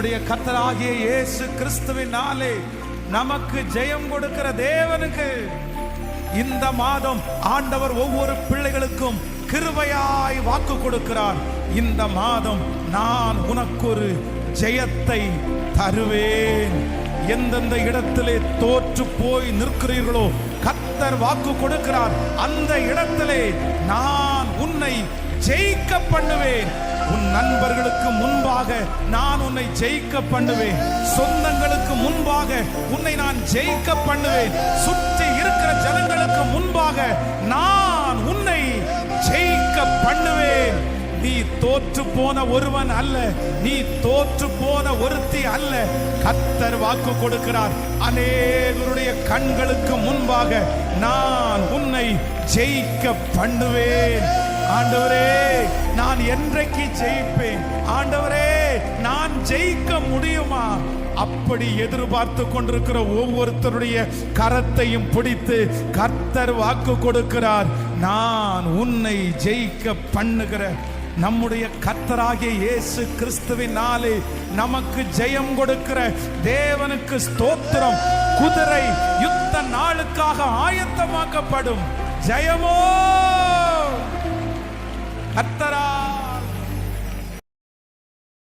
நம்முடைய கத்தராகிய இயேசு கிறிஸ்துவினாலே நமக்கு ஜெயம் கொடுக்கிற தேவனுக்கு. இந்த மாதம் ஆண்டவர் ஒவ்வொரு பிள்ளைகளுக்கும் கிருபையாய் வாக்கு கொடுக்கிறார். இந்த மாதம் நான் உனக்கு ஒரு ஜெயத்தை தருவேன். எந்தெந்த இடத்திலே தோற்று போய் நிற்கிறீர்களோ கத்தர் வாக்கு கொடுக்கிறார். அந்த இடத்திலே நான் உன்னை ஜெயிக்க பண்ணுவேன். உன் நண்பர்களுக்கு முன்பாக நான் உன்னை ஜெயிக்க பண்ணுவேன். சொந்தங்களுக்கு முன்பாக உன்னை நான் ஜெயிக்க பண்ணுவேன். சுற்றி இருக்கிற ஜனங்களுக்கு முன்பாக நான் உன்னை ஜெயிக்க பண்ணுவேன். நீ தோற்று போன ஒருவன் அல்ல. நீ தோற்று போன ஒருத்தி அல்ல. கத்தர் வாக்கு கொடுக்கிறார். அநேகருடைய கண்களுக்கு முன்பாக நான் உன்னை ஜெயிக்க பண்ணுவேன். ஆண்டவரே நான் என்றைக்கு ஜெயிப்பேன்? ஆண்டவரே நான் ஜெயிக்க முடியுமா? அப்படி எதிர்பார்த்து கொண்டிருக்கிற ஒவ்வொருத்தருடைய கரத்தையும் பிடித்து கர்த்தர் வாக்கு கொடுக்கிறார். நான் உன்னை ஜெயிக்க பண்ணுகிற நம்முடைய கர்த்தராகிய இயேசு கிறிஸ்துவினாலே நமக்கு ஜெயம் கொடுக்கிற தேவனுக்கு ஸ்தோத்திரம். குதிரை யுத்த நாளுக்காக ஆயத்தமாக்கப்படும். ஜெயமோ!